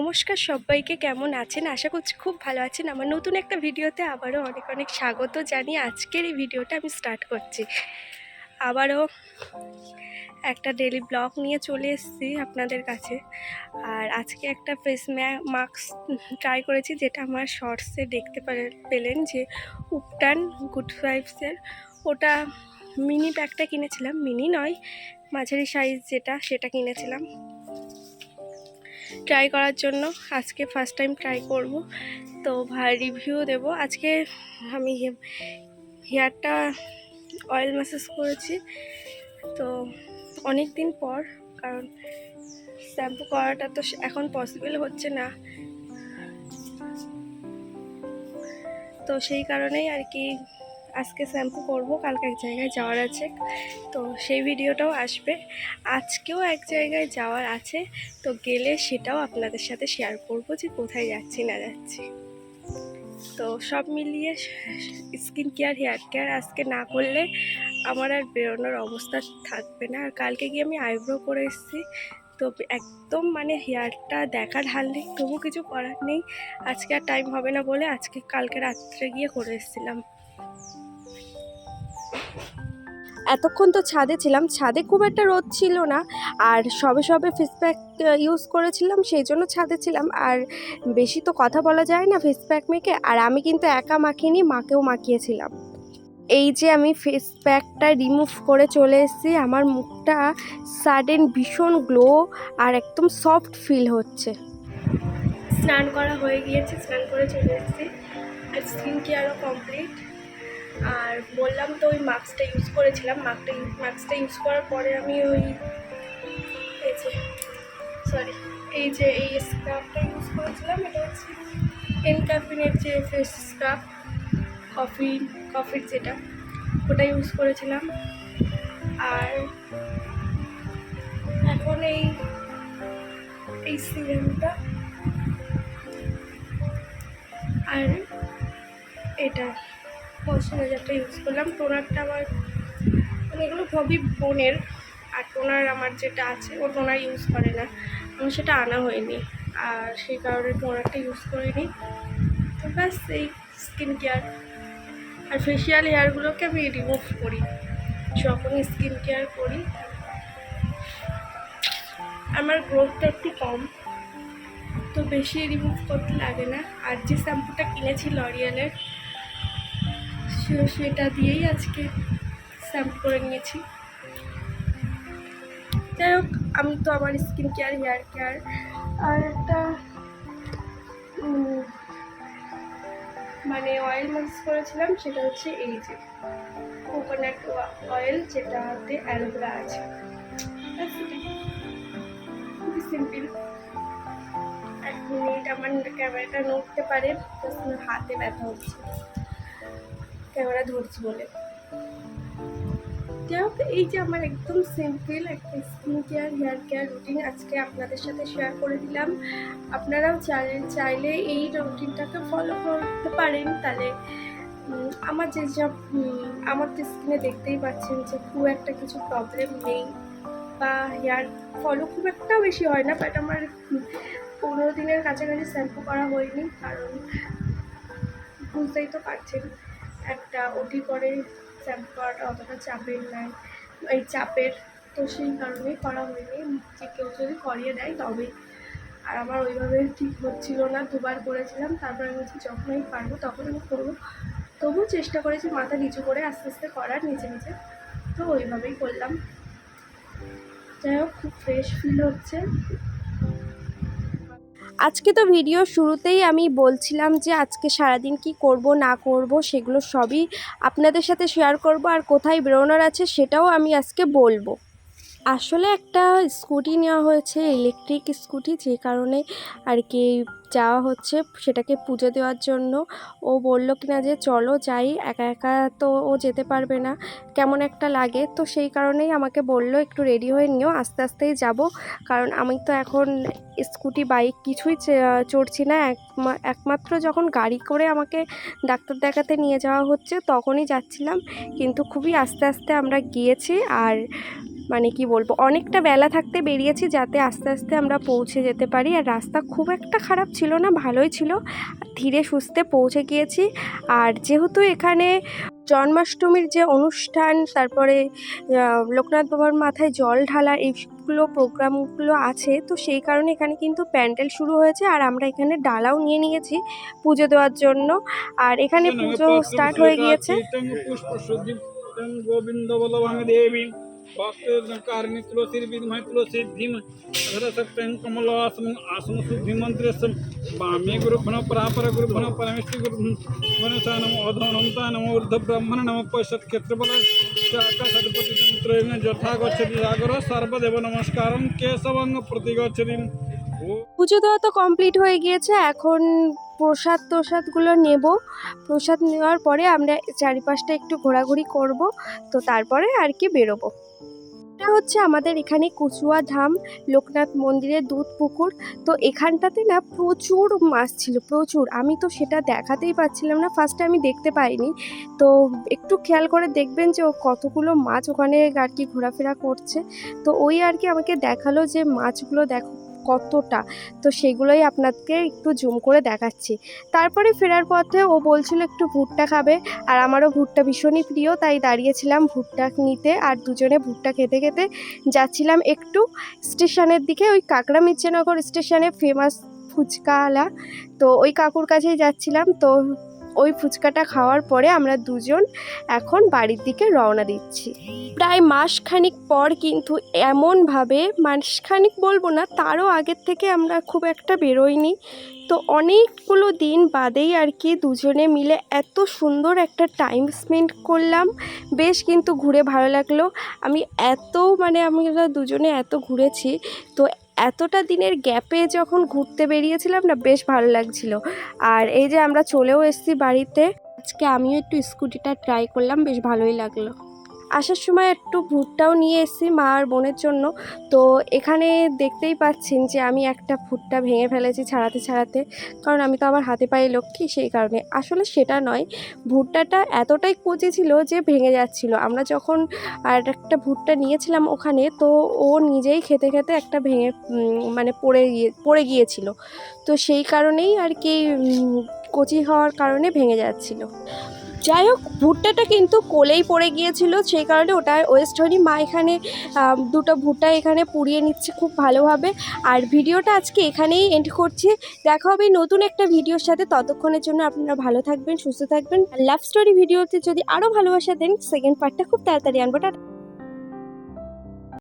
নমস্কার সবাইকে, কেমন আছেন? আশা করছি খুব ভালো আছেন। আমার নতুন একটা ভিডিওতে আবারও অনেক অনেক স্বাগত জানিয়ে আজকের এই ভিডিওটা আমি স্টার্ট করছি। আবারও একটা ডেলি ব্লগ নিয়ে চলে এসেছি আপনাদের কাছে। আর আজকে একটা ফেস মাস্ক ট্রাই করেছি, যেটা আমার শর্টসে দেখতে পেলেন যে উপটান গুড ফাইভসের ওটা মিনি প্যাকটা কিনেছিলাম। মিনি নয়, মাঝারি সাইজ যেটা, সেটা কিনেছিলাম। ট্রাই করার জন্য। আজকে ফার্স্ট টাইম ট্রাই করব। তো ভাই রিভিউ দেব। আজকে আমি হেয়ারটা অয়েল ম্যাসেজ করেছি। তো অনেক দিন পর, কারণ শ্যাম্পু করাটা তো এখন পসিবল হচ্ছে না। তো সেই কারণেই আর কি আজকে শ্যাম্পু করব, কালকে এক জায়গায় যাওয়ার আছে। তো সেই ভিডিওটাও আসবে। আজকেও এক জায়গায় যাওয়ার আছে। তো গেলে সেটাও আপনাদের সাথে শেয়ার করব যে কোথায় যাচ্ছি, না যাচ্ছি। তো সব মিলিয়ে স্কিন কেয়ার হেয়ার কেয়ার আজকে না করলে আমার আর বেরোনোর অবস্থা থাকবে না। আর কালকে গিয়ে আমি আইব্রো করে এসেছি। তো একদম মানে হেয়ারটা দেখার হাল নেই, তবু কিছু করার নেই। আজকে আর টাইম হবে না বলে আজকে কালকে রাত্রে গিয়ে করে এসেছিলাম। এতক্ষণ তো ছাদে ছিলাম। ছাদে খুব একটা রোদ ছিল না। আর সবে সবে ফেস প্যাক ইউজ করেছিলাম, সেই জন্য ছাদে ছিলাম। আর বেশি তো কথা বলা যায় না ফেস প্যাক মেখে। আর আমি কিন্তু একা মাখিনি, মাকেও মাখিয়েছিলাম। এই যে আমি ফেস প্যাকটা রিমুভ করে চলে এসেছি, আমার মুখটা সাডেন ভীষণ গ্লো আর একদম সফট ফিল হচ্ছে। স্নান করা হয়ে গিয়েছে, স্নান করে চলে এসেছি। আর স্কিন কেয়ারও কমপ্লিট আর বললাম তো ওই মাস্কটা ইউজ করেছিলাম মাস্কটা মাস্কটা ইউজ করার পরে আমি ওই এই যে সরি এই যে এই স্ক্রাবটা ইউজ করেছিলাম, এটা হচ্ছে এনকাফিনের যে ফেস স্ক্রাব কফি কফির যেটা, ওটা ইউজ করেছিলাম। আর এখন এই এই সিরামটা আর এটা। ময়শ্চারাইজারটা ইউজ করলাম। টোনারটা আমার মানে এগুলো সবই বোনের, আর টোনার আমার যেটা আছে ও টোনার ইউজ করে না। আমার সেটা আনা হয়নি, আর সেই কারণে টোনারটা ইউজ করিনি। তো ব্যাস, এই স্কিন কেয়ার আর ফেসিয়াল হেয়ারগুলোকে আমি রিমুভ করি। যখন স্কিন কেয়ার করি, আমার গ্রোথটা একটু কম। তো বেশি রিমুভ করতে লাগে না। আর যে শ্যাম্পুটা কিনেছি লরিয়ালের সেটা দিয়েই আজকে শ্যাম্পু করে নিয়েছি। যাই হোক, আমি তো আমার স্কিন কেয়ার হেয়ার কেয়ার আর একটা মানে অয়েল মাসাজ করেছিলাম, সেটা হচ্ছে এই যে কোকোনাট অয়েল যেটাতে অ্যালোভেরা আছে। খুবই সিম্পল এক মিনিট আমার ক্যামেরাটা নড়তে পারে হাতে ব্যথা হচ্ছে। ক্যামেরা ধরছি বলে। এই যে আমার একদম সিম্পল একটা skin care hair care routine আজকে আপনাদের সাথে শেয়ার করে দিলাম। আপনারাও চাইলে চাইলে এই রুটিনটাকে ফলো করতে পারেন। তাহলে আমার যে সব আমার তো স্কিনে দেখতেই পাচ্ছেন যে খুব একটা কিছু প্রবলেম নেই বা হেয়ার ফলো খুব একটা বেশি হয় না বাট আমার পনেরো দিনের কাছাকাছি শ্যাম্পু করা হয়নি, কারণ বুঝতেই তো পারছেন। একটা ওটি করে শ্যাম্পু করাটা অতটা চাপের নয়। এই চাপের তো সেই কারণেই করা হয়নি। যে কেউ যদি করিয়ে দেয় তবে আর আমার ওইভাবে ঠিক হচ্ছিল না, দুবার করেছিলাম, তারপর আমি বলছি যখন আমি পারব তখন আমি করব। তবুও চেষ্টা করেছি মাথা নিচু করে আস্তে আস্তে করার নিচে নিচে তো ওইভাবেই করলাম। যাই হোক, খুব ফ্রেশ ফিল হচ্ছে। আজকে তো ভিডিও শুরুতেই আমি বলছিলাম যে আজকে সারাদিন কি করব, না করব, সেগুলো সবই আপনাদের সাথে শেয়ার করব আর কোথায় বেরোনোর আছে সেটাও আমি আজকে বলব। আসলে একটা স্কুটি নেওয়া হয়েছে ইলেকট্রিক স্কুটি, যে কারণে আর কি যাওয়া হচ্ছে সেটাকে পুজো দেওয়ার জন্য। ও বলল কিনা যে চলো যাই, একা একা তো ও যেতে পারবে না, কেমন একটা লাগে। তো সেই কারণেই আমাকে বলল, একটু রেডি হয়ে নিও, আস্তে আস্তেই যাব। কারণ আমি তো এখন স্কুটি বাইক কিছুই চড়ছি না। একমা- একমাত্র যখন গাড়ি করে আমাকে ডাক্তার দেখাতে নিয়ে যাওয়া হচ্ছে, তখনই যাচ্ছিলাম। কিন্তু খুবই আস্তে আস্তে আমরা গিয়েছি আর মানে কি বলব অনেকটা বেলা থাকতে বেরিয়েছি যাতে আস্তে আস্তে আমরা পৌঁছে যেতে পারি। আর রাস্তা খুব একটা খারাপ ছিল না ভালোই ছিল। ধীরে সুস্থে পৌঁছে গিয়েছি। আর যেহেতু এখানে জন্মাষ্টমীর যে অনুষ্ঠান তারপরে লোকনাথ বাবার মাথায় জল ঢালা এইগুলো প্রোগ্রামগুলো আছে তো সেই কারণে এখানে কিন্তু প্যান্ডেল শুরু হয়েছে। আর আমরা এখানে ডালাও নিয়ে নিয়েছি পুজো দেওয়ার জন্য। আর এখানে পুজো স্টার্ট হয়ে গিয়েছে। গোবিন্দ দেবী কারণী তুলসীর বিদ্মহে তুলসী ধীম কমল আসম আসম শুদ্ধি মন্ত্রস্ম বামে গুরুভ্ন পরাপর গুরুভ্ন নম অধনম নম ঊর্ধ্ব ব্রহ্মণ নম যথা গচ্ছতি সাগর সর্বদেব নমস্কারম কেশবং প্রতি গচ্ছতি ও পুজো দেওয়া তো কমপ্লিট হয়ে গিয়েছে এখন প্রসাদ প্রসাদগুলো নেব। প্রসাদ নেওয়ার পরে আমরা চারিপাশটা একটু ঘোরাঘুরি করব, তো তারপরে আর কি বেরোবো। এটা হচ্ছে আমাদের এখানে কচুয়া ধাম, লোকনাথ মন্দিরের দুধ পুকুর। তো এখানটাতে না প্রচুর মাছ ছিল, প্রচুর। আমি তো সেটা দেখাতেই পাচ্ছিলাম না ফার্স্টে আমি দেখতে পাইনি। তো একটু খেয়াল করে দেখবেন যে কতগুলো মাছ ওখানে আর কি ঘোরাফেরা করছে। তো ওই আর কি আমাকে দেখাল যে মাছগুলো দেখো কতটা? তো সেগুলোই আপনাকে একটু জুম করে দেখাচ্ছি। তারপরে ফেরার পথে ও বলছিল একটু ভুট্টা খাবে। আর আমারও ভুট্টা ভীষণই প্রিয়, তাই দাঁড়িয়েছিলাম ভুট্টা নিতে। আর দুজনে ভুট্টা খেতে খেতে যাচ্ছিলাম একটু স্টেশনের দিকে, ওই কাঁকড়া মির্চানগর স্টেশনে ফেমাস ফুচকাওয়ালা। তো ওই কাকুর কাছেই যাচ্ছিলাম। তো ওই ফুচকাটা খাওয়ার পরে আমরা দুজন এখন বাড়ির দিকে রওনা দিচ্ছি। প্রায় মাসখানিক পর কিন্তু এমনভাবে, মাসখানিক বলব না, তারও আগের থেকে আমরা খুব একটা বেরোইনি। তো অনেকগুলো দিন বাদেই আর কি দুজনে মিলে এত সুন্দর একটা টাইম স্পেন্ড করলাম। বেশ কিন্তু ঘুরে ভালো লাগল। আমি এত মানে আমরা দুজনে এত ঘুরেছি, তো এতটা দিনের গ্যাপে যখন ঘুরতে বেরিয়েছিলাম না, বেশ ভালো লাগছিল। আর এই যে আমরা চলেও এসেছি বাড়িতে, আজকে আমিও একটু স্কুটিটা ট্রাই করলাম, বেশ ভালোই লাগল। আসার সময় একটু ভুট্টাও নিয়ে এসেছি মা আর বোনের জন্য। তো এখানে দেখতেই পাচ্ছেন যে আমি একটা ভুট্টা ভেঙে ফেলেছি ছাড়াতে ছাড়াতে। কারণ আমি তো আবার হাতে পায়ে লক্ষ্মী, সেই কারণে। আসলে সেটা নয় ভুট্টাটা এতটাই কচি ছিল যে ভেঙে যাচ্ছিল। আমরা যখন আর একটা ভুট্টা নিয়েছিলাম ওখানে, তো ও নিজেই খেতে খেতে একটা ভেঙে মানে পড়ে গিয়ে, পড়ে গিয়েছিল। তো সেই কারণেই আর কি কচি হওয়ার কারণে ভেঙে যাচ্ছিল। যাই হোক, ভুট্টাটা কিন্তু কোলেই পড়ে গিয়েছিল, সেই কারণে ওটা ওয়েস্ট হয়নি। মা এখানে দুটো ভুট্টা এখানে পুড়িয়ে নিচ্ছে খুব ভালোভাবে। আর ভিডিওটা আজকে এখানেই এন্ড করছি। দেখা হবে নতুন একটা ভিডিওর সাথে। ততক্ষণের জন্য আপনারা ভালো থাকবেন, সুস্থ থাকবেন। লাভ স্টোরি ভিডিওতে যদি আরও ভালোবাসা দেন সেকেন্ড পার্টটা খুব তাড়াতাড়ি আনব।